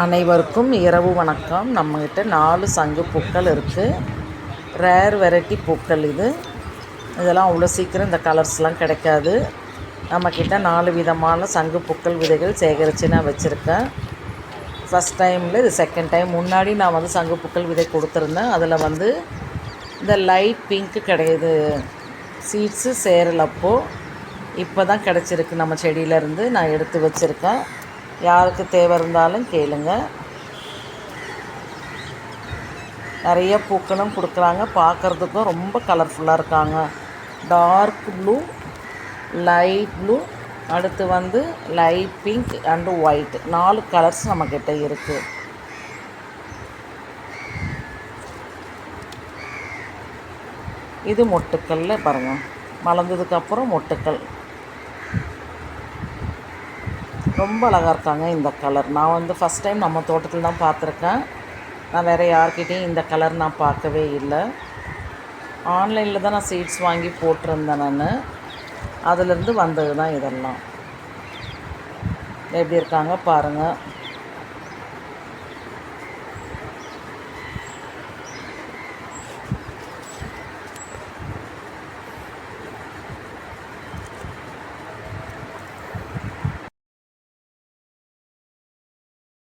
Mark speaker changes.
Speaker 1: அனைவருக்கும் இரவு வணக்கம். நம்மக்கிட்ட நாலு சங்கு பூக்கள் இருக்குது ரேர் வெரைட்டி பூக்கள் இது. இதெல்லாம் அவ்வளோ சீக்கிரம் இந்த கலர்ஸ்லாம் கிடைக்காது. நம்மக்கிட்ட நாலு விதமான சங்கு பூக்கள் விதைகள் சேகரித்து நான் வச்சுருக்கேன். ஃபஸ்ட் டைமில் இது செகண்ட் டைம் முன்னாடி நான் வந்து சங்கு பூக்கள் விதை கொடுத்துருந்தேன். அதில் வந்து இந்த லைட் பிங்க்கு கிடையாது. சீட்ஸு சேரலப்போ இப்போ தான் கிடச்சிருக்கு. நம்ம செடியிலேருந்து நான் எடுத்து வச்சுருக்கேன். யாருக்கு தேவை இருந்தாலும் கேளுங்க. நிறைய பூக்களும் கொடுக்குறாங்க. பார்க்குறதுக்கும் ரொம்ப கலர்ஃபுல்லாக இருக்காங்க. டார்க் ப்ளூ லைட் ப்ளூ அடுத்து வந்து லைட் பிங்க் அண்டு ஒயிட் நாலு கலர்ஸ் நம்மக்கிட்ட இருக்குது இது மொட்டுக்கல்ல பாருங்கள் மலர்ந்ததுக்கப்புறம் மொட்டுக்கள். ரொம்ப அழகாக இருக்காங்க இந்த கலர். நான் வந்து ஃபஸ்ட் டைம் நம்ம தோட்டத்தில் தான் பார்த்துருக்கேன். நான் வேறு யார்கிட்டேயும் இந்த கலர் நான் பார்க்கவே இல்லை. ஆன்லைனில் தான் நான் சீட்ஸ் வாங்கி போட்டிருந்தேன் நான். அதுலேருந்து வந்தது தான் இதெல்லாம். எப்படி இருக்காங்க பாருங்கள்